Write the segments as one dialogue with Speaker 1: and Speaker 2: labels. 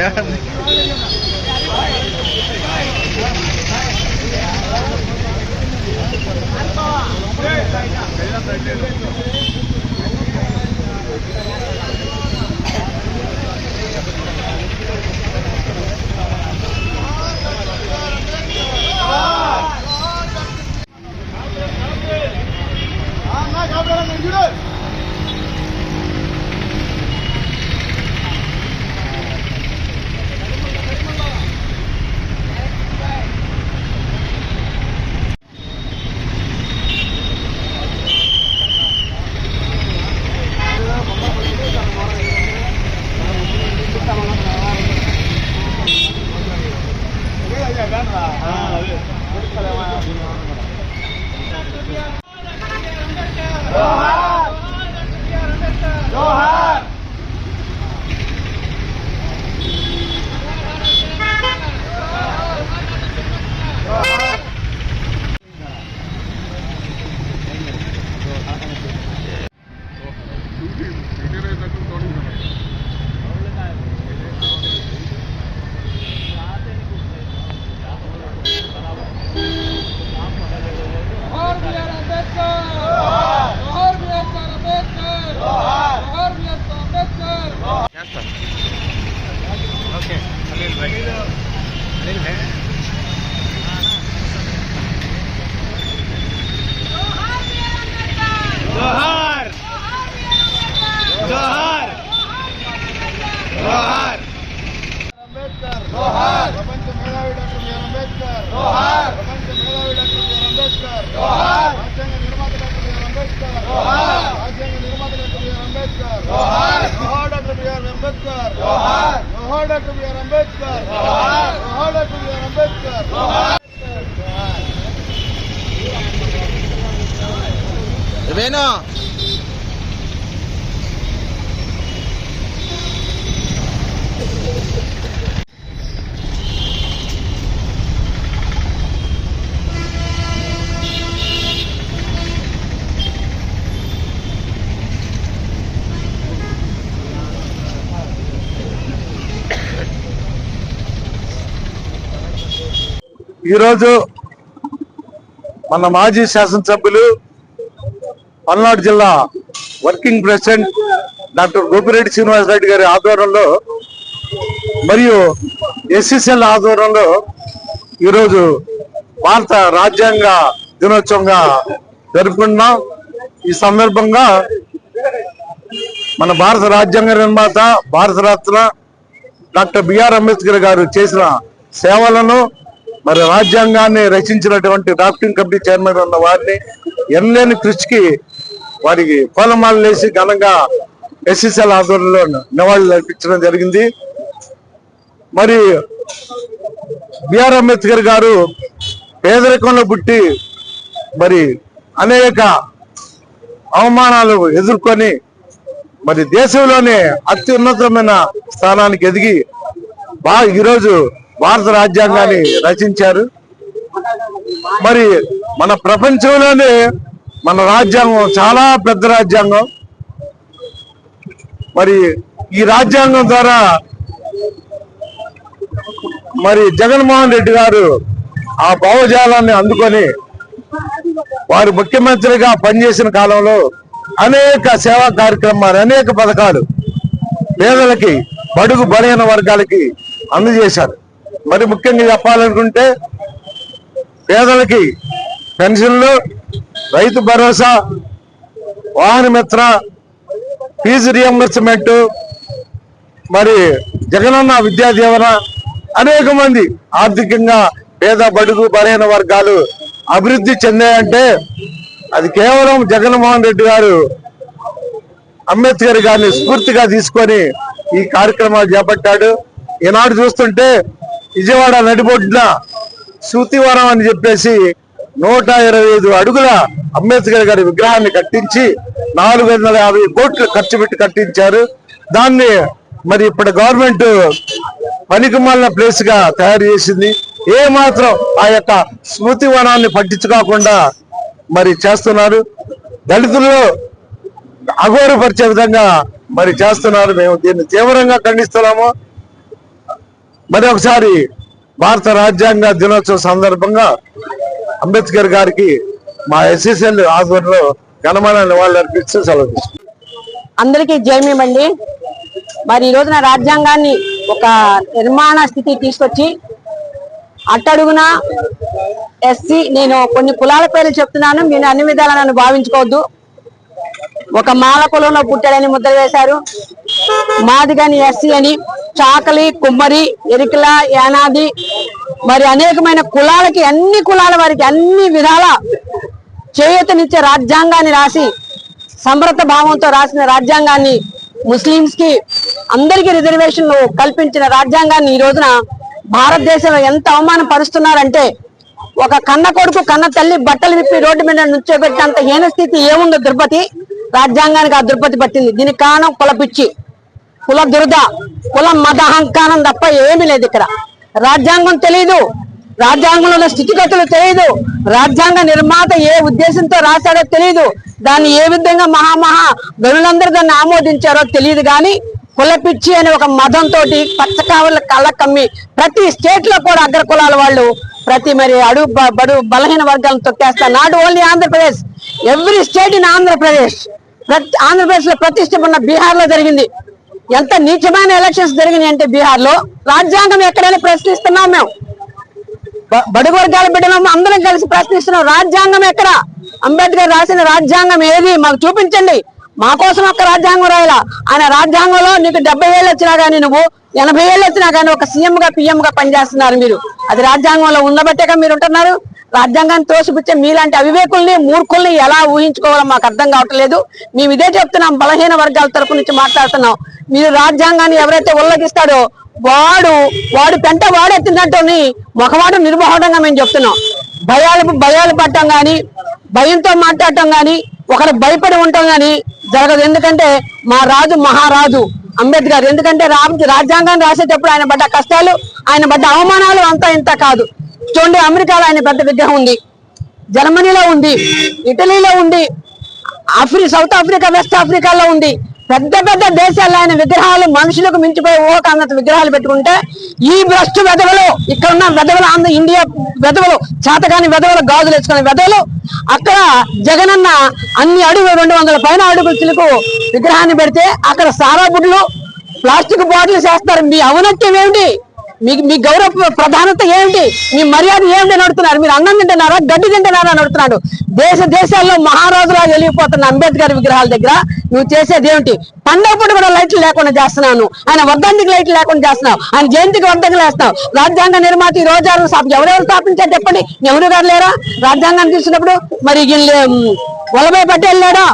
Speaker 1: जोहार अनिल भाई। अनिल है। जोहार। जोहार। जोहार। अंबेडकर जोहार। प्रपंच मेधावी डॉक्टर बी आर अंबेडकर
Speaker 2: जोहार। प्रपंच मेधावी
Speaker 3: डॉक्टर बी आर अंबेडकर जोहार। राष्ट्रांग निर्माता डॉक्टर अंबेडकर आर अंबेडकर जोहार। राष्ट्रांग निर्माता डॉक्टर बी अंबेडकर अंबेडकर जोहार। जोहार डॉक्टर बी आर अंबेडकर जोहार। జోహార్ డాక్టర్ బిఆర్ అంబేద్కర్ జోహార్ డాక్టర్ బిఆర్ అంబేద్కర్ జోహార్
Speaker 2: వేణు
Speaker 4: ఈరోజు మన మాజీ శాసనసభ్యులు పల్నాడు జిల్లా working president doctor Gopireddy Srinivasareddy గారి ఆధ్వర్యంలో మరియు ఎస్ఎస్ఎల్ ఆధ్వర్యంలో ఈరోజు భారత రాజ్యాంగ దినోత్సవంగా జరుపుకుంటున్నాం. ఈ సందర్భంగా మన భారత రాజ్యాంగ నిర్మాత భారతరత్న డాక్టర్ బిఆర్ అంబేద్కర్ గారు చేసిన సేవలను మరి రాజ్యాంగాన్ని రచించినటువంటి డ్రాఫ్టింగ్ కమిటీ చైర్మన్ ఉన్న వారిని ఎనలేని కృషికి వారికి కోలమాలు వేసి ఘనంగా ఎస్ఎస్ఎల్ ఆధ్వర్యంలో నివాళులు అర్పించడం జరిగింది. మరి బిఆర్ అంబేద్కర్ గారు పేదరికంలో పుట్టి మరి అనేక అవమానాలు ఎదుర్కొని మరి దేశంలోనే అత్యున్నతమైన స్థానానికి ఎదిగి బాగా ఈరోజు భారత రాజ్యాంగాన్ని రచించారు. మరి మన ప్రపంచంలోనే మన రాజ్యాంగం చాలా పెద్ద రాజ్యాంగం. మరి ఈ రాజ్యాంగం ద్వారా మరి జగన్మోహన్ రెడ్డి గారు ఆ భావజాలాన్ని అందుకొని వారు ముఖ్యమంత్రిగా పనిచేసిన కాలంలో అనేక సేవా కార్యక్రమాలు అనేక పథకాలు పేదలకి బడుగు బలహీన వర్గాలకి అందజేశారు. మరి ముఖ్యంగా చెప్పాలనుకుంటే పేదలకి పెన్షన్లు రైతు భరోసా వాహన మిత్ర ఫీజు రియంబర్స్మెంట్ మరి జగనన్న విద్యా దీవెన అనేక మంది ఆర్థికంగా పేద బడుగు బలహీన వర్గాలు అభివృద్ధి చెందాయంటే అది కేవలం జగన్మోహన్ రెడ్డి గారు అంబేద్కర్ గారిని స్ఫూర్తిగా తీసుకొని ఈ కార్యక్రమాలు చేపట్టాడు. ఈనాడు చూస్తుంటే విజయవాడ నడిబొడ్డున శృతివనం అని చెప్పేసి నూట ఇరవై ఐదు అడుగుల అంబేద్కర్ గారి విగ్రహాన్ని కట్టించి నాలుగు వందల యాభై కోట్లు ఖర్చు పెట్టి కట్టించారు. దాన్ని మరి ఇప్పుడు గవర్నమెంట్ పనికిమాలిన ప్లేస్గా తయారు చేసింది. ఏ మాత్రం ఆ యొక్క స్మృతి వనాన్ని పట్టించుకోకుండా మరి చేస్తున్నారు. దళితులు అఘోరపరిచే విధంగా మరి చేస్తున్నారు. మేము దీన్ని తీవ్రంగా ఖండిస్తున్నాము.
Speaker 5: మరి ఒకసారి భారత రాజ్యాంగ దినోత్సవ సందర్భంగా అంబేద్కర్ గారికి మా ఎస్ఎస్ఎల్ ఆధ్వర్యంలో ఘనమైన నివాళులు అర్పిస్తూ సెలవు
Speaker 6: అందరికీ జయమేమండి మరి ఈ రోజున రాజ్యాంగాన్ని ఒక నిర్మాణ స్థితి తీసుకొచ్చి అట్టడుగున ఎస్సీ నేను కొన్ని కులాల పేర్లు చెప్తున్నాను. మీరు అన్ని విధాలు నన్ను భావించుకోవద్దు. ఒక మాల కులంలో పుట్టాడని ముద్ర వేశారు. మాది కానీ ఎస్సీ అని చాకలి కుమ్మరి ఎరికల యానాది మరి అనేకమైన కులాలకి అన్ని కులాల వారికి అన్ని విధాల చేయూతనిచ్చే రాజ్యాంగాన్ని రాసి సమృద్ధ భావంతో రాసిన రాజ్యాంగాన్ని ముస్లింస్కి అందరికీ రిజర్వేషన్లు కల్పించిన రాజ్యాంగాన్ని ఈ రోజున భారతదేశంలో ఎంత అవమానం పరుస్తున్నారంటే ఒక కన్న కొడుకు కన్న తల్లి బట్టలు విప్పి రోడ్డు మీద నుంచోబెట్టినంత హీన స్థితి ఏముందో దుర్పతి రాజ్యాంగానికి ఆ దుర్పతి పట్టింది. దీనికి కారణం కులపిచ్చి కుల దురద కుల మదహంకారం తప్ప ఏమీ లేదు ఇక్కడ. రాజ్యాంగం తెలియదు రాజ్యాంగంలో ఉన్న స్థితిగతులు తెలియదు రాజ్యాంగ నిర్మాత ఏ ఉద్దేశంతో రాశాడో తెలియదు దాన్ని ఏ విధంగా మహామహా గనులందరూ దాన్ని ఆమోదించారో తెలియదు కానీ కులపిచ్చి అనే ఒక మతంతో పచ్చకావల కళ్ళ కమ్మి ప్రతి స్టేట్లో కూడా అగ్ర కులాల వాళ్ళు ప్రతి మరి అడుగు బడు బలహీన వర్గాలను తొక్కేస్తారు not only Andhra Pradesh. Every state in Andhra Pradesh. ప్రతి ఆంధ్రప్రదేశ్లో ప్రతిష్ట ఉన్న బీహార్లో జరిగింది. ఎంత నీచమైన ఎలక్షన్స్ జరిగినాయి అంటే బీహార్లో రాజ్యాంగం ఎక్కడైనా ప్రశ్నిస్తున్నాం మేము. బడుగు వర్గాల బిడ్డలం అందరం కలిసి ప్రశ్నిస్తున్నాం. రాజ్యాంగం ఎక్కడ? అంబేద్కర్ రాసిన రాజ్యాంగం ఏది? మాకు చూపించండి. మా కోసం ఒక్క రాజ్యాంగం రాయాల? ఆయన రాజ్యాంగంలో నీకు డెబ్బై ఏళ్ళు వచ్చినా కానీ నువ్వు ఎనభై ఏళ్ళు వచ్చినా కానీ ఒక సీఎం గా పిఎం గా పనిచేస్తున్నారు మీరు. అది రాజ్యాంగంలో ఉండబట్టేగా మీరు ఉంటున్నారు. రాజ్యాంగాన్ని తోసిపుచ్చే మీలాంటి అవివేకుల్ని మూర్ఖుల్ని ఎలా ఊహించుకోవాలో మాకు అర్థం కావట్లేదు. మేము ఇదే చెప్తున్నాం. బలహీన వర్గాల తరపు నుంచి మాట్లాడుతున్నాం. మీరు రాజ్యాంగాన్ని ఎవరైతే ఉల్లంఘిస్తాడో వాడు వాడు పెంట వాడెత్తినట్టుని మొఖవాడు నిర్మోహంగా మేము చెప్తున్నాం. భయాలు భయాలు పట్టడం కానీ భయంతో మాట్లాడటం కానీ ఒకరు భయపడి ఉండటం కానీ జరగదు. ఎందుకంటే మా రాజు మహారాజు అంబేద్కర్ ఎందుకంటే రాజ్యాంగాన్ని రాసేటప్పుడు ఆయన పడ్డ కష్టాలు ఆయన పడ్డ అవమానాలు అంతా ఇంత కాదు. చూడండి అమెరికాలో ఆయన పెద్ద విగ్రహం ఉంది. జర్మనీలో ఉంది ఇటలీలో ఉంది ఆఫ్రి సౌత్ ఆఫ్రికా వెస్ట్ ఆఫ్రికాలో ఉంది. పెద్ద పెద్ద దేశాల్లో ఆయన విగ్రహాలు మనుషులకు మించిపోయి ఓక అన్నట్టు విగ్రహాలు పెట్టుకుంటే ఈ భ్రష్టు వెధవలు ఇక్కడ ఉన్న వెధవలు ఆంధ్ర ఇండియా వెధవలు చేతకాని వెధవలు గాజులు వేసుకునే వెధవలు అక్కడ జగనన్న అన్ని అడుగులు రెండు వందల పైన అడుగులు చిలుకు విగ్రహాన్ని పెడితే అక్కడ సారా బుడ్లు ప్లాస్టిక్ బాటిల్స్ వేస్తారు మీ అవనత్యం ఏమిటి? మీకు మీ గౌరవ ప్రధానత ఏంటి మీ మర్యాద ఏమిటి అని అడుగుతున్నారు. మీరు అన్నం తింటున్నారా? గడ్డి తింటున్నారా అని అడుగుతున్నాడు. దేశ దేశాల్లో మహారాజులా వెళ్ళిపోతున్న అంబేద్కర్ విగ్రహాల దగ్గర నువ్వు చేసేది ఏమిటి? పండగ కూడా లైట్లు లేకుండా చేస్తున్నాను. ఆయన వర్ధంతికి లైట్లు లేకుండా చేస్తున్నావు. ఆయన జయంతికి వర్ధంతికి వేస్తున్నావు రాజ్యాంగ నిర్మాత ఈ రోజాలను ఎవరెవరు స్థాపించారు చెప్పండి. నెహ్రూ గారు లేరా? రాజ్యాంగాన్ని చూసినప్పుడు మరి వీళ్ళు, వల్లభాయ్ పటేల్ లేడా?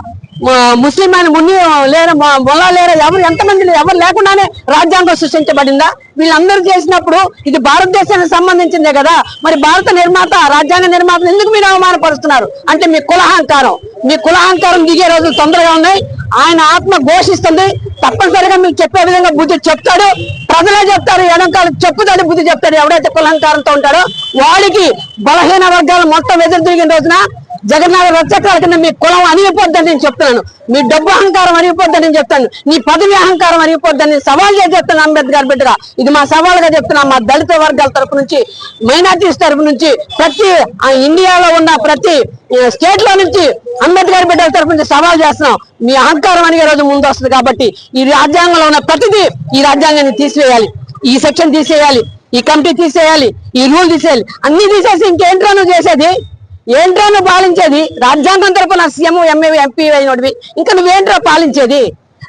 Speaker 6: ముస్లిం అని ముని లేరు మొలా లేరు ఎవరు ఎంతమంది ఎవరు లేకుండానే రాజ్యాంగం సృష్టించబడిందా? వీళ్ళందరూ చేసినప్పుడు ఇది భారతదేశానికి సంబంధించిందే కదా? మరి భారత నిర్మాత రాజ్యాంగ నిర్మాత ఎందుకు మీరు అవమానపరుస్తున్నారు? అంటే మీ కులహంకారం. మీ కులహంకారం దిగే రోజులు తొందరగా ఉన్నాయి. ఆయన ఆత్మ ఘోషిస్తుంది. తప్పనిసరిగా మీకు చెప్పే విధంగా బుద్ధి చెప్తాడు. ప్రజలే చెప్తారు ఎడంకాలు చెప్పుతాడు బుద్ధి చెప్తాడు. ఎవడైతే కులహంకారంతో ఉంటాడో వాడికి బలహీన వర్గాలు మొత్తం ఎదురు తిరిగిన రోజున జగన్నాథ రథచక్రాల కింద మీ కులం అనిగిపోద్దని నేను చెప్తున్నాను. మీ డబ్బు అహంకారం అనిగిపోద్దని నేను చెప్తాను. నీ పదవి అహంకారం అనిగిపోద్దని సవాల్ చేసి చెప్తాను అంబేద్కర్ బిడ్డగా. ఇది మా సవాల్గా చెప్తున్నా మా దళిత వర్గాల తరపు నుంచి మైనార్టీస్ తరపు నుంచి ప్రతి ఆ ఇండియాలో ఉన్న ప్రతి స్టేట్లో నుంచి అంబేద్కర్ బిడ్డల తరపు నుంచి సవాల్ చేస్తున్నాం. మీ అహంకారం అనిగే రోజు ముందు వస్తుంది కాబట్టి ఈ రాజ్యాంగంలో ఉన్న ప్రతిదీ ఈ రాజ్యాంగాన్ని తీసివేయాలి. ఈ సెక్షన్ తీసేయాలి. ఈ కమిటీ తీసేయాలి. ఈ రూల్ తీసేయాలి. అన్ని తీసేసి ఇంకేంట్రా నువ్వు చేసేది? ఏంట్రా నువ్వు పాలించేది? రాజ్యాంగం తరపున సీఎం ఎంఏ ఎంపీ అయినవి ఇంకా నువ్వేంట్రా పాలించేది?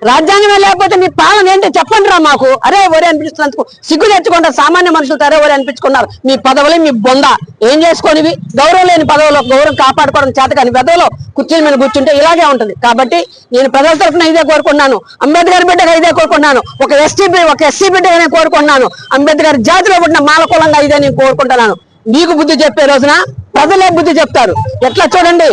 Speaker 6: రాజ్యాంగమే లేకపోతే నీ పాలన ఏంటో? చెప్పండి రా మాకు. అరే ఒరే అనిపిస్తున్నందుకు సిగ్గు తెచ్చుకుంటారు సామాన్య మనుషులతో అరే ఒరే అనిపించుకున్నారు. మీ పదవులే మీ బొంద. ఏం చేసుకోనివి? గౌరవం లేని పదవులు గౌరవం కాపాడుకోవడం చేత కానీ పెదవులో కుర్చీల మీద కూర్చుంటే ఇలాగే ఉంటుంది. కాబట్టి నేను ప్రజల తరఫున ఇదే కోరుకున్నాను అంబేద్కర్ బిడ్డగా ఇదే కోరుకున్నాను ఒక ఎస్టీ ఒక ఎస్సీ బిడ్డగా నేను కోరుకున్నాను అంబేద్కర్ జాతిలో పుట్టిన మాలకూలంగా ఇదే నేను కోరుకుంటున్నాను. మీకు బుద్ధి చెప్పే రోజున ప్రజలే బుద్ధి చెప్తారు. ఎట్లా చూడండి?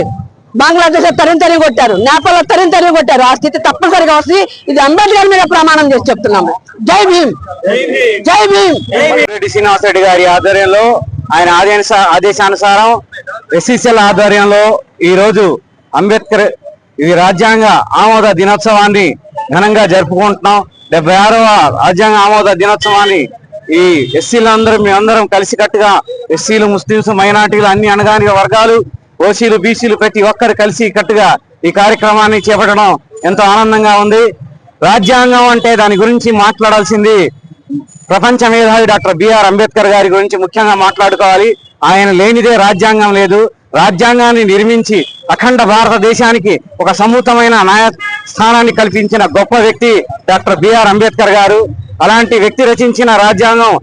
Speaker 6: బంగ్లాదేశ్ తరిం తరిగి కొట్టారు. నేపాల్ తరిం తరిగి కొట్టారు. ఆ స్థితి తప్పనిసరిగా వస్తుంది. ఇది అంబేద్కర్ మీద ప్రమాణం చేసి చెప్తున్నాము. జై భీమ్! జై భీమ్!
Speaker 7: రెడ్డి శ్రీనివాస రెడ్డి గారి ఆధ్వర్యంలో ఆయన ఆదేశ ఆదేశానుసారం ఎస్సీసీఎల్ ఆధ్వర్యంలో ఈ రోజు అంబేద్కర్ ఈ రాజ్యాంగ ఆమోద దినోత్సవాన్ని ఘనంగా జరుపుకుంటున్నాం. డెబ్బై ఆరవ రాజ్యాంగ ఆమోద దినోత్సవాన్ని ఈ ఎస్సీలందరూ మేమందరం కలిసికట్టుగా ఎస్సీలు ముస్లింస్ మైనార్టీలు అన్ని అనగాని వర్గాలు ఓసీలు బీసీలు ప్రతి ఒక్కరు కలిసి కట్టుగా ఈ కార్యక్రమాన్ని చేపట్టడం ఎంతో ఆనందంగా ఉంది. రాజ్యాంగం అంటే దాని గురించి మాట్లాడాల్సింది ప్రపంచ మేధావి డాక్టర్ బిఆర్ అంబేద్కర్ గారి గురించి ముఖ్యంగా మాట్లాడుకోవాలి. ఆయన లేనిదే రాజ్యాంగం లేదు. రాజ్యాంగాన్ని నిర్మించి అఖండ భారతదేశానికి ఒక సమూతమైన న్యాయ స్థానాన్ని కల్పించిన గొప్ప వ్యక్తి డాక్టర్ బిఆర్ అంబేద్కర్ గారు. అలాంటి వ్యక్తి రచించిన రాజ్యాంగం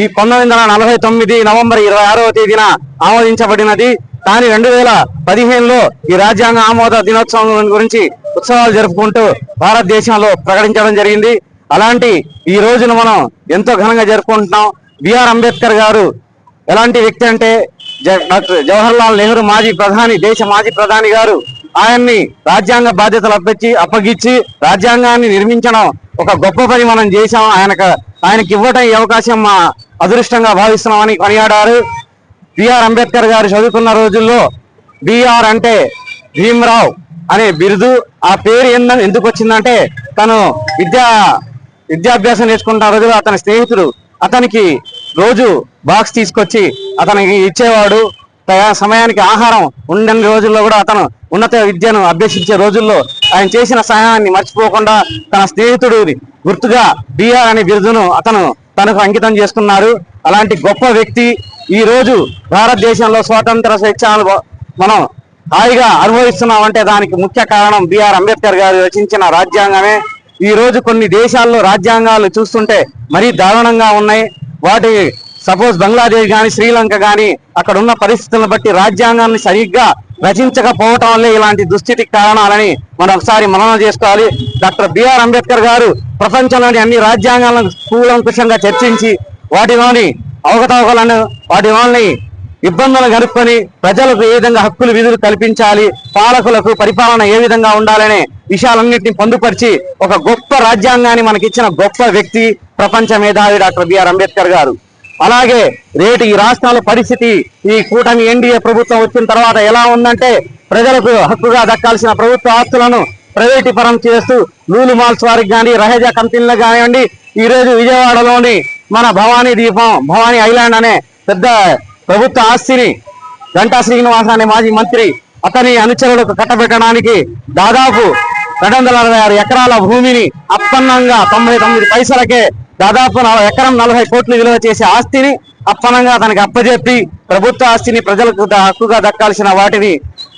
Speaker 7: ఈ పంతొమ్మిది వందల నలభై తొమ్మిది నవంబర్ ఇరవై ఆరవ తేదీన ఆమోదించబడినది. కానీ రెండు వేల పదిహేనులో ఈ రాజ్యాంగ ఆమోద దినోత్సవం గురించి ఉత్సవాలు జరుపుకుంటూ భారతదేశంలో ప్రకటించడం జరిగింది. అలాంటి ఈ రోజును మనం ఎంతో ఘనంగా జరుపుకుంటున్నాం. బిఆర్ అంబేద్కర్ గారు ఎలాంటి వ్యక్తి అంటే? డాక్టర్ జవహర్లాల్ నెహ్రూ మాజీ ప్రధాని దేశ మాజీ ప్రధాని గారు. ఆయన్ని రాజ్యాంగ బాధ్యతలు అప్పచ్చి అప్పగించి రాజ్యాంగాన్ని నిర్మించడం ఒక గొప్ప పని మనం చేసాం ఆయనకు ఆయనకి ఇవ్వటం ఈ అవకాశం మా అదృష్టంగా భావిస్తున్నామని కొనియాడారు. బిఆర్ అంబేద్కర్ గారు చదువుకున్న రోజుల్లో బిఆర్ అంటే భీమరావ్ అనే బిరుదు. ఆ పేరు ఎంద- ఎందుకు వచ్చిందంటే తను విద్యా విద్యాభ్యాసం నేర్చుకుంటున్న రోజుల్లో అతని స్నేహితుడు. అతనికి రోజు బాక్స్ తీసుకొచ్చి అతనికి ఇచ్చేవాడు. తయా- సమయానికి ఆహారం ఉండని రోజుల్లో కూడా అతను ఉన్నత విద్యను అభ్యసించే రోజుల్లో ఆయన చేసిన సహాయాన్ని మర్చిపోకుండా తన స్నేహితుడు గుర్తుగా బీఆర్ అనే బిరుదును అతను తనకు అంకితం చేసుకున్నారు అలాంటి గొప్ప వ్యక్తి ఈ రోజు భారతదేశంలో స్వాతంత్ర స్వేచ్ఛ మనం హాయిగా అనుభవిస్తున్నామంటే దానికి ముఖ్య కారణం బిఆర్ అంబేద్కర్ గారు రచించిన రాజ్యాంగమే. ఈ రోజు కొన్ని దేశాల్లో రాజ్యాంగాలు చూస్తుంటే మరీ దారుణంగా ఉన్నాయి. వాటి సపోజ్ బంగ్లాదేశ్ కానీ శ్రీలంక కానీ అక్కడ ఉన్న పరిస్థితులను బట్టి రాజ్యాంగాన్ని సరిగ్గా రచించకపోవటం వల్లే ఇలాంటి దుస్థితికి కారణాలని మనం ఒకసారి మననం చేసుకోవాలి. డాక్టర్ బిఆర్ అంబేద్కర్ గారు ప్రపంచంలోని అన్ని రాజ్యాంగాలను కూలంకుషంగా చర్చించి వాటిలోని అవకతవకలను వాటిలోని ఇబ్బందులు కనుక్కొని ప్రజలకు ఏ విధంగా హక్కులు విధులు కల్పించాలి పాలకులకు పరిపాలన ఏ విధంగా ఉండాలనే విషయాలన్నింటినీ పొందుపరిచి ఒక గొప్ప రాజ్యాంగాన్ని మనకిచ్చిన గొప్ప వ్యక్తి ప్రపంచ మేధావి డాక్టర్ బిఆర్ అంబేద్కర్ గారు. అలాగే రేటు ఈ రాష్ట్రాల పరిస్థితి ఈ కూటమి ఎన్డీఏ ప్రభుత్వం వచ్చిన తర్వాత ఎలా ఉందంటే ప్రజలకు హక్కుగా దక్కాల్సిన ప్రభుత్వ ఆస్తులను ప్రైవేటీపరం చేస్తూ లూలు మాల్స్ వారికి కానీ రహేజా కంపెనీలకు కానివ్వండి ఈ రోజు విజయవాడలోని మన భవానీ దీపం భవానీ ఐలాండ్ అనే పెద్ద ప్రభుత్వ ఆస్తిని గంటా శ్రీనివాస అనే మాజీ మంత్రి అతని అనుచరులకు కట్టబెట్టడానికి దాదాపు రెండు వందల అరవై ఆరు ఎకరాల భూమిని అప్పన్నంగా తొంభై తొమ్మిది పైసలకే దాదాపు ఎకరం నలభై కోట్లు విలువ చేసే ఆస్తిని అప్పనంగా అతనికి అప్పజెప్పి ప్రభుత్వ ఆస్తిని ప్రజలకు హక్కుగా దక్కాల్సిన వాటిని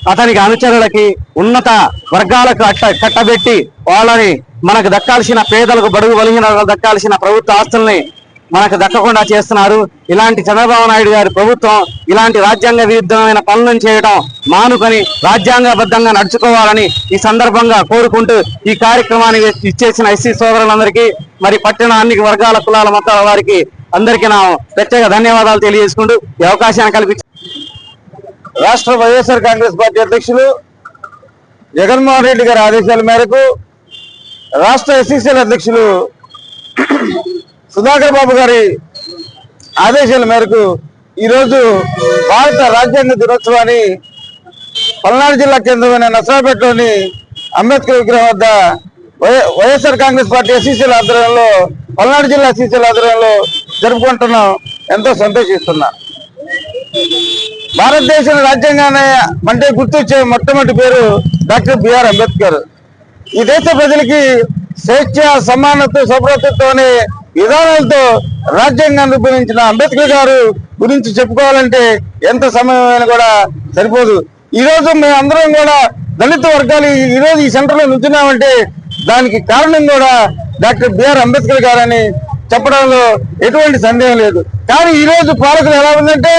Speaker 7: అతనికి అనుచరులకి ఉన్నత వర్గాలకు అట్ట కట్టబెట్టి వాళ్ళని మనకు దక్కాల్సిన పేదలకు బడుగు బలిగిన దక్కాల్సిన ప్రభుత్వ ఆస్తుల్ని మనకు దక్కకుండా చేస్తున్నారు. ఇలాంటి చంద్రబాబు నాయుడు గారి ప్రభుత్వం ఇలాంటి రాజ్యాంగ విరుద్ధమైన పనులను చేయడం మానుకొని రాజ్యాంగబద్ధంగా నడుచుకోవాలని ఈ సందర్భంగా కోరుకుంటూ ఈ కార్యక్రమాన్ని ఇచ్చేసిన ఎస్సీ సోదరులందరికీ మరి పట్టణ అన్ని వర్గాల కులాల మతాల వారికి అందరికీ నా ప్రత్యేక ధన్యవాదాలు తెలియజేసుకుంటూ ఈ అవకాశాన్ని కల్పించి
Speaker 8: రాష్ట్ర వైఎస్ఆర్ కాంగ్రెస్ పార్టీ అధ్యక్షులు జగన్మోహన్ రెడ్డి గారి ఆదేశాల మేరకు రాష్ట్ర ఎస్సీసీల అధ్యక్షులు సుధాకర్ బాబు గారి ఆదేశాల మేరకు ఈరోజు భారత రాజ్యాంగ దినోత్సవాన్ని పల్నాడు జిల్లా కేంద్రమైన నసరాపేటలోని అంబేద్కర్ విగ్రహం వద్ద వైఎస్ఆర్ కాంగ్రెస్ పార్టీ ఎస్సీసీల ఆధ్వర్యంలో పల్నాడు జిల్లా ఎస్సీసీల ఆధ్వర్యంలో జరుపుకుంటున్నాం. ఎంతో సంతోషిస్తున్నా. భారతదేశం రాజ్యాంగాన్ని అంటే గుర్తొచ్చే మొట్టమొదటి పేరు డాక్టర్ బిఆర్ అంబేద్కర్. ఈ దేశ ప్రజలకి స్వేచ్ఛ సమానత్వ సౌభ్రతత్వం అనే విధానాలతో రాజ్యాంగాన్ని రూపొందించిన అంబేద్కర్ గారు గురించి చెప్పుకోవాలంటే ఎంత సమయమైనా కూడా సరిపోదు. ఈ రోజు మేము అందరం కూడా దళిత వర్గాలు ఈ- ఈ రోజు ఈ సెంటర్లో నుంచున్నామంటే దానికి కారణం కూడా డాక్టర్ బిఆర్ అంబేద్కర్ గారని చెప్పడంలో ఎటువంటి సందేహం లేదు. కానీ ఈ రోజు పాలకులు ఎలా ఉందంటే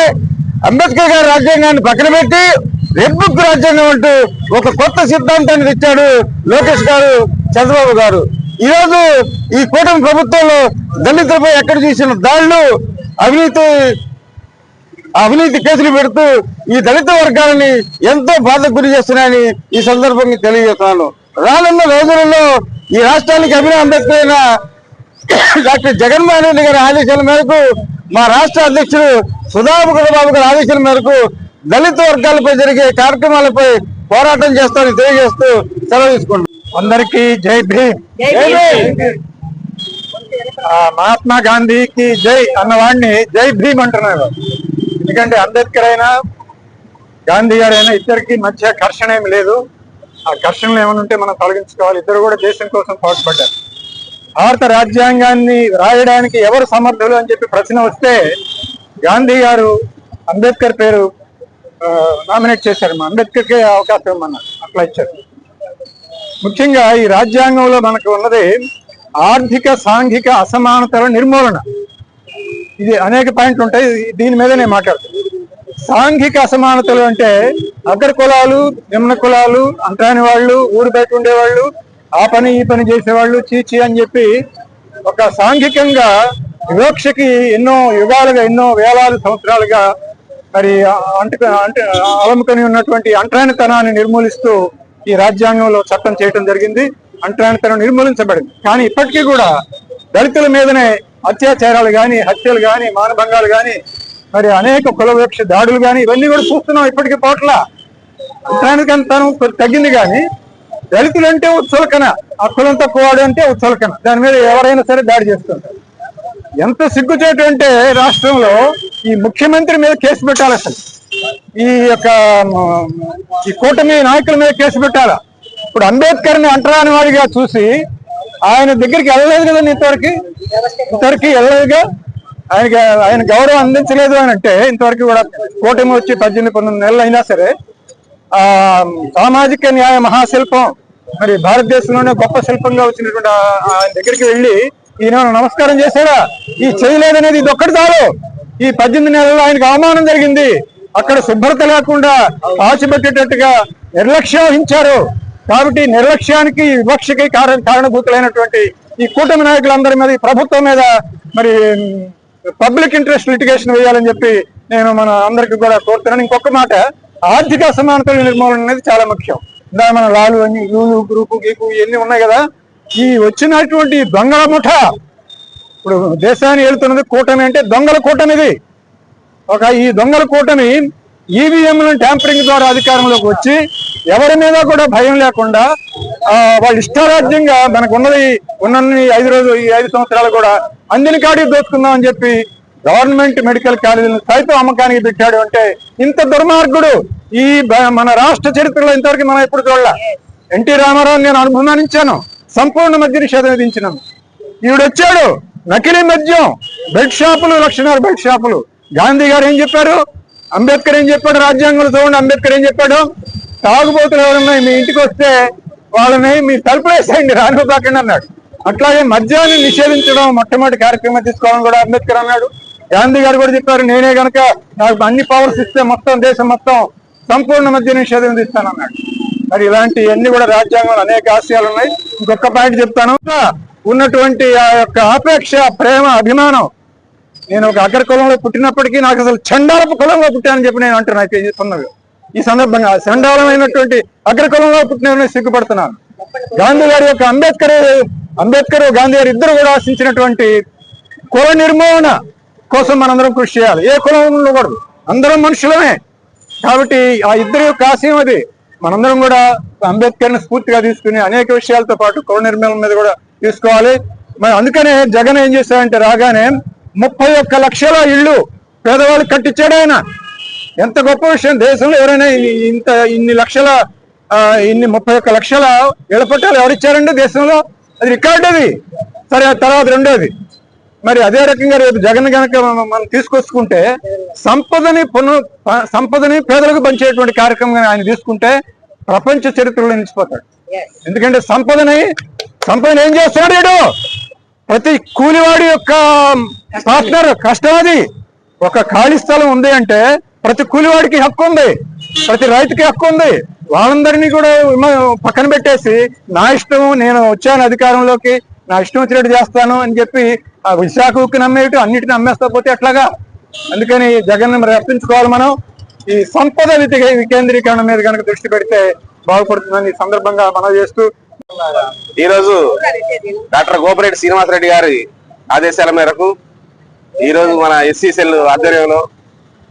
Speaker 8: అంబేద్కర్ గారి రాజ్యాంగాన్ని పక్కన పెట్టి రెడ్ బుక్ రాజ్యాంగం అంటూ ఒక కొత్త సిద్ధాంతాన్ని తెచ్చాడు లోకేష్ గారు చంద్రబాబు గారు. ఈ రోజు ఈ కూటమి ప్రభుత్వంలో దళితులపై ఎక్కడ చూసిన దాడులు అవినీతి అవినీతి కేసులు పెడుతూ ఈ దళిత వర్గాలని ఎంతో బాధకు గురి చేస్తున్నాయని ఈ సందర్భంగా తెలియజేస్తున్నాను. రానున్న రోజులలో ఈ రాష్ట్రానికి అభినవ్ అంబేద్కర్ అయిన డాక్టర్ జగన్మోహన్ రెడ్డి గారి ఆదేశాల మేరకు మా రాష్ట్ర అధ్యక్షుడు సుధాకర్ బాబు గారి ఆదేశాల మేరకు దళిత వర్గాలపై జరిగే కార్యక్రమాలపై పోరాటం చేస్తామని తెలియజేస్తూ సెలవు తీసుకుంటున్నాను. అందరికీ జై భీమ్.
Speaker 5: జై భీమ్. ఆ, మహాత్మా గాంధీకి జై అన్నవాడిని జై భీమ్ అంటున్నారు. ఎందుకంటే అంబేద్కర్ అయినా గాంధీ గారు అయినా ఇద్దరికి మధ్య ఘర్షణ ఏమి లేదు. ఆ ఘర్షణలు ఏమైనా ఉంటే మనం తొలగించుకోవాలి. ఇద్దరు కూడా దేశం కోసం పాటుపడ్డారు. భారత రాజ్యాంగాన్ని రాయడానికి ఎవరు సమర్థులు అని చెప్పి ప్రశ్న వస్తే గాంధీ గారు అంబేద్కర్ పేరు నామినేట్ చేశారు. మా అంబేద్కర్కే అవకాశం ఇవ్వమన్నారు అట్లా ఇచ్చారు. ముఖ్యంగా ఈ రాజ్యాంగంలో మనకు ఉన్నది ఆర్థిక సాంఘిక అసమానతల నిర్మూలన. ఇది అనేక పాయింట్లు ఉంటాయి దీని మీద నేను మాట్లాడుతాను సాంఘిక అసమానతలు అంటే అగ్ర కులాలు నిమ్న కులాలు అంటరాని వాళ్ళు ఊరు బయట ఉండేవాళ్ళు ఆ పని ఈ పని చేసేవాళ్ళు చీచి అని చెప్పి ఒక సాంఘికంగా వివక్షకి ఎన్నో యుగాలుగా ఎన్నో వేలాది సంవత్సరాలుగా మరి అంటు అంటే అలముకొని ఉన్నటువంటి అంటరానితనాన్ని నిర్మూలిస్తూ ఈ రాజ్యాంగంలో చట్టం చేయడం జరిగింది అంటరానితనం నిర్మూలించబడింది. కానీ ఇప్పటికీ కూడా దళితుల మీదనే అత్యాచారాలు గాని హత్యలు గాని మానభంగాలు కానీ మరి అనేక కులవృక్ష దాడులు గాని ఇవన్నీ కూడా చూస్తున్నాం ఇప్పటికీ పోట్ల. అంటరానికంతనం తగ్గింది కానీ దళితులు అంటే ఉత్సలకన ఆ కులం తక్కువ అంటే ఉత్సలకన దాని మీద ఎవరైనా సరే దాడి చేస్తుంటారు. ఎంత సిగ్గుచేటు అంటే రాష్ట్రంలో ఈ ముఖ్యమంత్రి మీద కేసు పెట్టాలి అసలు. ఈ యొక్క ఈ కూటమి నాయకుల మీద కేసు పెట్టాలా? ఇప్పుడు అంబేద్కర్ని అంటరాని వాడిగా చూసి ఆయన దగ్గరికి వెళ్ళలేదు కదండి ఇంతవరకు? ఇంతవరకు వెళ్ళలేదుగా ఆయనకి ఆయన గౌరవం అందించలేదు అని అంటే ఇంతవరకు కూడా కూటమి వచ్చి పద్దెనిమిది పంతొమ్మిది నెలలు అయినా సరే ఆ సామాజిక న్యాయ మహాశిల్పం మరి భారతదేశంలోనే గొప్ప శిల్పంగా వచ్చినటువంటి ఆయన దగ్గరికి వెళ్ళి ఈయన నమస్కారం చేశాడా? ఈ చేయలేదనేది ఇది ఒక్కటి చాలు. ఈ పద్దెనిమిది నెలల్లో ఆయనకు అవమానం జరిగింది. అక్కడ శుభ్రత లేకుండా పాచిపెట్టేటట్టుగా నిర్లక్ష్యం వహించారు కాబట్టి నిర్లక్ష్యానికి వివక్షకి కారణ కారణభూతులైనటువంటి ఈ కూటమి నాయకులందరి మీద ఈ ప్రభుత్వం మీద మరి పబ్లిక్ ఇంట్రెస్ట్ లిటిగేషన్ వేయాలని చెప్పి నేను మన అందరికి కూడా కోరుతున్నాను. ఇంకొక మాట ఆర్థిక అసమానతల నిర్మూలన అనేది చాలా ముఖ్యం. ఇందా మన లాలు అని లూలు గ్రూపు గీపు ఇవన్నీ ఉన్నాయి కదా. ఈ వచ్చినటువంటి దొంగల ముఠ ఇప్పుడు దేశాన్ని వెళ్తున్నది కూటమి అంటే దొంగల కూటమి ఇది ఒక ఈ దొంగల కూటమి ఈవీఎంలను ట్యాంపరింగ్ ద్వారా అధికారంలోకి వచ్చి ఎవరి మీద కూడా భయం లేకుండా ఆ, వాళ్ళ ఇష్టారాజ్యంగా మనకు ఉన్నది ఉన్నన్ని ఐదు రోజులు ఈ ఐదు సంవత్సరాలు కూడా అందిన కాడికి దోచుకుందాం అని చెప్పి గవర్నమెంట్ మెడికల్ కాలేజీలను సైతం అమ్మకానికి పెట్టాడు అంటే ఇంత దుర్మార్గుడు ఈ బ- మన రాష్ట్ర చరిత్రలో ఇంతవరకు మనం ఎప్పుడు చూడలే. ఎన్టీ రామారావు నేను అనుభవానించాను సంపూర్ణ మద్య నిషేధం విధించినాను ఈవిడొచ్చాడు. నకిలీ మద్యం బెడ్ షాపులు లక్షణాలు బెడ్ షాపులు. గాంధీ గారు ఏం చెప్పారు? అంబేద్కర్ ఏం చెప్పాడు? రాజ్యాంగంలో చూడండి అంబేద్కర్ ఏం చెప్పాడు? తాగుబోతులు ఎవరన్నా మీ ఇంటికి వస్తే వాళ్ళని మీ తలుపులేసేయండి రానివ్వకండి అన్నాడు. అట్లాగే మద్యాన్ని నిషేధించడం మొట్టమొదటి కార్యక్రమం తీసుకోవాలని కూడా అంబేద్కర్ అన్నాడు. గాంధీ గారు కూడా చెప్పారు నేనే గనక నాకు అన్ని పవర్స్ ఇస్తే మొత్తం దేశం మొత్తం సంపూర్ణ మద్య నిషేధం ఇస్తానన్నాడు మరి ఇలాంటివన్నీ కూడా రాజ్యాంగంలో అనేక ఆశయాలు ఉన్నాయి. ఇంకొక పాయింట్ చెప్తాను. ఉన్నటువంటి ఆ యొక్క ఆపేక్ష ప్రేమ అభిమానం నేను ఒక అగ్ర కులంలో పుట్టినప్పటికీ నాకు అసలు చండాలపు కులంలో పుట్టానని చెప్పి నేను అంటున్నా. అయితే చెప్తున్నది ఈ సందర్భంగా చండాలమైనటువంటి అగ్ర కులంలో పుట్టిన సిగ్గుపడుతున్నాను. గాంధీ గారి యొక్క అంబేద్కర్ అంబేద్కర్ గాంధీ గారు ఇద్దరు కూడా ఆశించినటువంటి కుల నిర్మూలన కోసం మనందరం కృషి చేయాలి. ఏ కులం ఉండకూడదు. అందరం మనుషులమే. కాబట్టి ఆ ఇద్దరు యొక్క ఆశయం అది. మనందరం కూడా అంబేద్కర్ని స్ఫూర్తిగా తీసుకుని అనేక విషయాలతో పాటు కుల నిర్మూలన మీద కూడా తీసుకోవాలి. మరి అందుకనే జగన్ ఏం చేశారంటే రాగానే ముప్పై ఒక్క లక్షల ఇళ్ళు పేదవాళ్ళకి కట్టించాడు ఆయన. ఎంత గొప్ప విషయం. దేశంలో ఎవరైనా ఇంత ఇన్ని లక్షల ఇన్ని ముప్పై ఒక్క లక్షల ఇళ్ళ పట్టాలు ఎవరిచ్చారండి దేశంలో? అది రికార్డు అది. సరే తర్వాత రెండోది. మరి అదే రకంగా రేపు జగన్ గనక మనం తీసుకొచ్చుకుంటే సంపదని పునః సంపదని పేదలకు పంచేటువంటి కార్యక్రమం ఆయన తీసుకుంటే ప్రపంచ చరిత్రలో నిలిచిపోతాడు. ఎందుకంటే సంపదని సంపదని ఏం చేస్తున్నాడు వీడు? ప్రతి కూలివాడి యొక్క పార్ట్నర్ కష్టం అది ఒక ఖాళీ స్థలం ఉంది అంటే ప్రతి కూలివాడికి హక్కు ఉంది. ప్రతి రైతుకి హక్కు ఉంది. వాళ్ళందరినీ కూడా పక్కన పెట్టేసి నా ఇష్టం నేను వచ్చాను అధికారంలోకి నా ఇష్టం వచ్చినట్టు చేస్తాను అని చెప్పి ఆ విశాఖకు నమ్మేటు అన్నిటిని అమ్మేస్తా పోతే ఎట్లాగా అందుకని జగన్ రప్పించుకోవాలి మనం. ఈ సంపద వికేంద్రీకరణ మీద కనుక దృష్టి పెడితే బాగుపడుతుందని ఈ సందర్భంగా మనం చేస్తూ
Speaker 7: ఈ రోజు డాక్టర్ గోపిరెడ్డి శ్రీనివాసరెడ్డి గారి ఆదేశాల మేరకు ఈ రోజు మన ఎస్సీ సెల్ ఆధ్వర్యంలో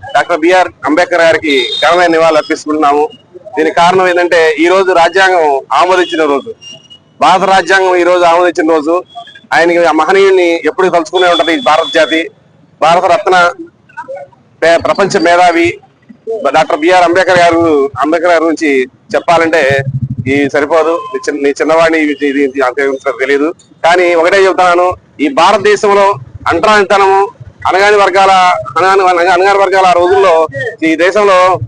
Speaker 7: డాక్టర్ బిఆర్ అంబేద్కర్ గారికి ఘనమైన నివాళులు అర్పిస్తున్నాము. దీనికి కారణం ఏంటంటే ఈ రోజు రాజ్యాంగం ఆమోదించిన రోజు. భారత రాజ్యాంగం ఈ రోజు ఆమోదించిన రోజు.
Speaker 9: ఆయనకి మహనీయుడిని ఎప్పుడు తలుచుకునే ఉంటది భారత జాతి. భారత రత్న ప్రపంచ మేధావి డాక్టర్ బిఆర్ అంబేద్కర్ గారు అంబేద్కర్ గారి గురించి చెప్పాలంటే ఈ సరిపోదు. నీ చిన్నవాడిని ఇది- తెలియదు కానీ ఒకటే చెబుతున్నాను ఈ భారతదేశంలో అంటరానితనము అనగాని వర్గాల అనగాని అనగాని వర్గాల ఆ రోజుల్లో ఈ దేశంలో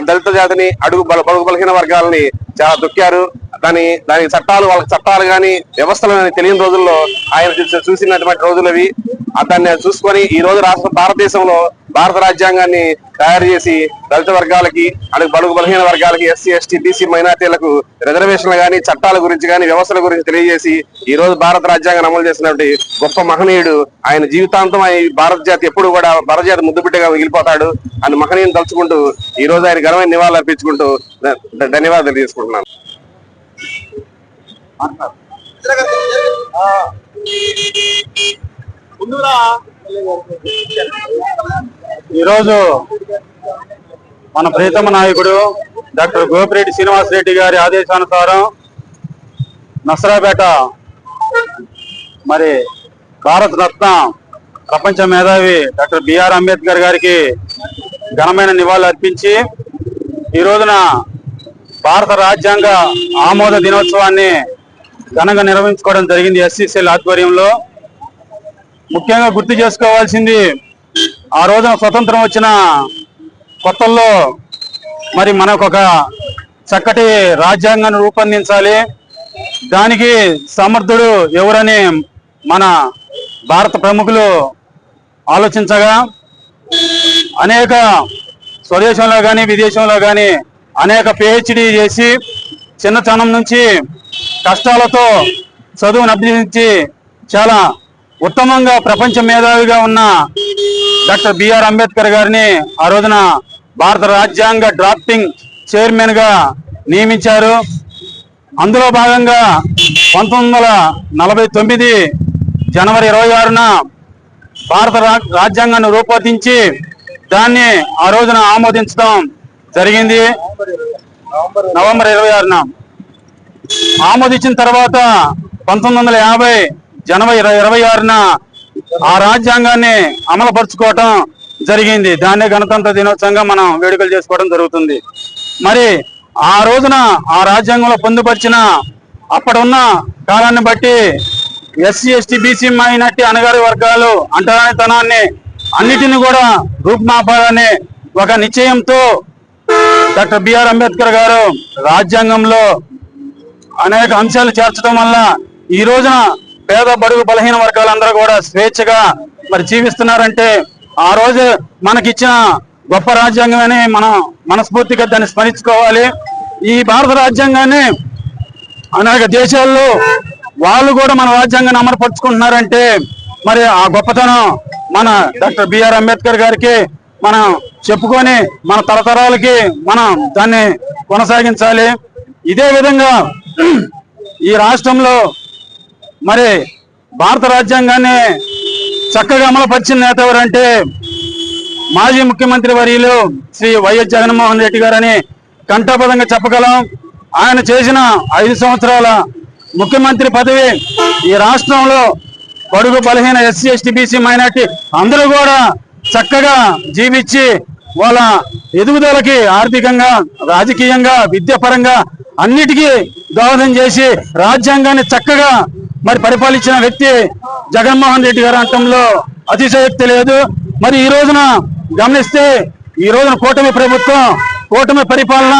Speaker 9: దళిత జాతిని అడుగు బలహీన వర్గాలని చాలా దొక్కారు. దాని దాని చట్టాలు వాళ్ళకి చట్టాలు గాని వ్యవస్థలు తెలియని రోజుల్లో ఆయన చూసినటువంటి రోజులు అవి. దాన్ని చూసుకొని ఈ రోజు రాష్ట్ర భారతదేశంలో భారత రాజ్యాంగాన్ని తయారు చేసి దళిత వర్గాలకి అలాగే బడుగు బలహీన వర్గాలకి ఎస్సీ ఎస్టీ బీసీ మైనార్టీలకు రిజర్వేషన్లు గాని చట్టాల గురించి గాని వ్యవస్థల గురించి తెలియజేసి ఈ రోజు భారత రాజ్యాంగాన్ని అమలు చేసినటువంటి గొప్ప మహనీయుడు ఆయన జీవితాంతం ఈ భారత జాతి ఎప్పుడు కూడా భారత జాతి ముద్దు బిడ్డగా మిగిలిపోతాడు అని మహనీయుని తలుచుకుంటూ ఈ రోజు ఆయన ఘనమైన నివాళులు అర్పించుకుంటూ ధన్యవాదాలు ధన్యవాదాలు
Speaker 10: ఈరోజు మన ప్రీతమ నాయకుడు డాక్టర్ గోపిరెడ్డి శ్రీనివాస్ రెడ్డి గారి ఆదేశానుసారం నసరాపేట మరి భారత రత్న ప్రపంచ మేధావి డాక్టర్ బిఆర్ అంబేద్కర్ గారికి ఘనమైన నివాళులు అర్పించి ఈ రోజున భారత రాజ్యాంగ ఆమోద దినోత్సవాన్ని ఘనంగా నిర్వహించుకోవడం జరిగింది ఎస్సీసీఎల్ ఆధ్వర్యంలో. ముఖ్యంగా గుర్తు చేసుకోవాల్సింది ఆ రోజున స్వతంత్రం వచ్చిన కొత్తల్లో మరి మనకు ఒక చక్కటి రాజ్యాంగాన్ని రూపొందించాలి. దానికి సమర్థుడు ఎవరని మన భారత ప్రముఖులు ఆలోచించగా అనేక స్వదేశంలో కానీ విదేశంలో కానీ అనేక పిహెచ్డి చేసి చిన్నతనం నుంచి కష్టాలతో చదువును అభ్యసించి చాలా ఉత్తమంగా ప్రపంచ మేధావిగా ఉన్న డాక్టర్ బిఆర్ అంబేద్కర్ గారిని ఆ రోజున భారత రాజ్యాంగ డ్రాఫ్టింగ్ చైర్మన్గా నియమించారు. అందులో భాగంగా పంతొమ్మిది వందల నలభై తొమ్మిది జనవరి ఇరవై ఆరున భారత రా- రాజ్యాంగాన్ని రూపొందించి దాన్ని ఆ రోజున ఆమోదించడం జరిగింది. నవంబర్ ఇరవై ఆరున ఆమోదించిన తర్వాత పంతొమ్మిది వందల యాభై జనవరి ఇరవై ఇరవై ఆరున ఆ రాజ్యాంగాన్ని అమలుపరుచుకోవటం జరిగింది. దాన్నే గణతంత్ర దినోత్సవంగా మనం వేడుకలు చేసుకోవడం జరుగుతుంది. మరి ఆ రోజున ఆ రాజ్యాంగంలో పొందుపరిచిన అప్పుడున్న కాలాన్ని బట్టి ఎస్సీ ఎస్టీ బీసీ మైనార్టీ అనగారి వర్గాలు అంటరానితనాన్ని అన్నిటిని కూడా రూపుమాపాలని ఒక నిశ్చయంతో డాక్టర్ బిఆర్ అంబేద్కర్ గారు రాజ్యాంగంలో అనేక అంశాలు చేర్చడం వల్ల ఈ రోజున పేద బడుగు బలహీన వర్గాలందరూ కూడా స్వేచ్ఛగా మరి జీవిస్తున్నారంటే ఆ రోజు మనకిచ్చిన గొప్ప రాజ్యాంగమని మనం మనస్ఫూర్తిగా దాన్ని స్మరించుకోవాలి. ఈ భారత రాజ్యాంగాన్ని అనేక దేశాల్లో వాళ్ళు కూడా మన రాజ్యాంగాన్ని అమలుపరుచుకుంటున్నారంటే మరి ఆ గొప్పతనం మన డాక్టర్ బిఆర్ అంబేద్కర్ గారికి మనం చెప్పుకొని మన తరతరాలకి మనం దాన్ని కొనసాగించాలి. ఇదే విధంగా ఈ రాష్ట్రంలో మరి భారత రాజ్యాంగాన్ని చక్కగా అమలుపరిచిన నేత ఎవరంటే మాజీ ముఖ్యమంత్రి వర్యులు శ్రీ వైఎస్ జగన్మోహన్ రెడ్డి గారని కంఠపదంగా చెప్పగలం. ఆయన చేసిన ఐదు సంవత్సరాల ముఖ్యమంత్రి పదవి ఈ రాష్ట్రంలో బడుగు బలహీన ఎస్సీ ఎస్టీ బీసీ మైనార్టీ అందరూ కూడా చక్కగా జీవించి వాళ్ళ ఎదుగుదలకి ఆర్థికంగా రాజకీయంగా విద్యాపరంగా అన్నిటికీ దోహదం చేసి రాజ్యాంగాన్ని చక్కగా మరి పరిపాలించిన వ్యక్తి జగన్మోహన్ రెడ్డి గారు అంటంలో అతిశయోక్తి లేదు. మరి ఈ రోజున గమనిస్తే ఈ రోజున కూటమి ప్రభుత్వం కూటమి పరిపాలన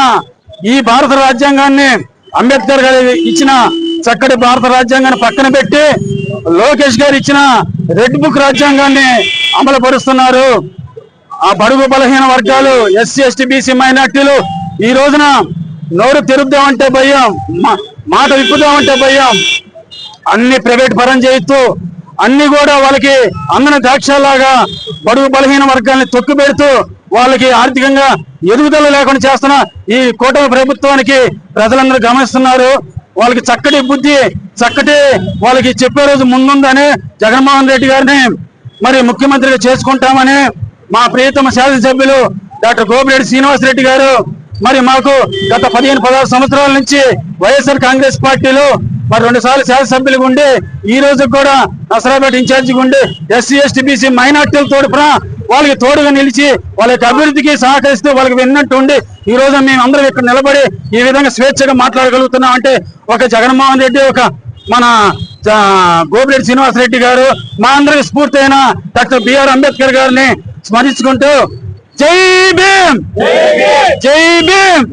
Speaker 10: ఈ భారత రాజ్యాంగాన్ని అంబేద్కర్ గారు ఇచ్చిన చక్కటి భారత రాజ్యాంగాన్ని పక్కన పెట్టి లోకేష్ గారు ఇచ్చిన రెడ్ బుక్ రాజ్యాంగాన్ని అమలు పరుస్తున్నారు ఆ బడుగు బలహీన వర్గాలు ఎస్సీ ఎస్టీ బీసీ మైనార్టీలు ఈ రోజున నోరు తెరుద్దామంటే భయం మా- మాట విప్పుదామంటే భయం. అన్ని ప్రైవేట్ పరం చేయిస్తూ అన్ని కూడా వాళ్ళకి అందని ద్రాక్షలాగా బడుగు బలహీన వర్గాన్ని తొక్కు పెడుతూ వాళ్ళకి ఆర్థికంగా ఎదుగుదల లేకుండా చేస్తున్న ఈ కూటమి ప్రభుత్వానికి ప్రజలందరూ గమనిస్తున్నారు. వాళ్ళకి చక్కటి బుద్ధి చక్కటి వాళ్ళకి చెప్పే రోజు ముందుందని జగన్మోహన్ రెడ్డి గారిని మరి ముఖ్యమంత్రిగా చేసుకుంటామని మా ప్రియతమ శాసనసభ్యులు డాక్టర్ గోపిరెడ్డి శ్రీనివాస్ రెడ్డి గారు మరి మాకు గత పదిహేను పదహారు సంవత్సరాల నుంచి వైఎస్ఆర్ కాంగ్రెస్ పార్టీలో మరి రెండు సార్లు శాసనసభ్యులుగా ఉండి ఈ రోజు కూడా నసరాపేట ఇన్ఛార్జిగా ఉండి ఎస్సీ ఎస్టీ బీసీ మైనార్టీలతో తోడుపున వాళ్ళకి తోడుగా నిలిచి వాళ్ళ యొక్క అభివృద్ధికి సహకరిస్తూ వాళ్ళకి విన్నట్టు ఉండి ఈ రోజు మేము అందరం ఇక్కడ నిలబడి ఈ విధంగా స్వేచ్ఛగా మాట్లాడగలుగుతున్నాం. అంటే ఒక జగన్మోహన్ రెడ్డి ఒక మన గోపిరెడ్డి శ్రీనివాసరెడ్డి గారు మా అందరికి స్ఫూర్తి అయిన డాక్టర్ బిఆర్ అంబేద్కర్ గారిని స్మరించుకుంటూ జై భీమ్! జై భీమ్!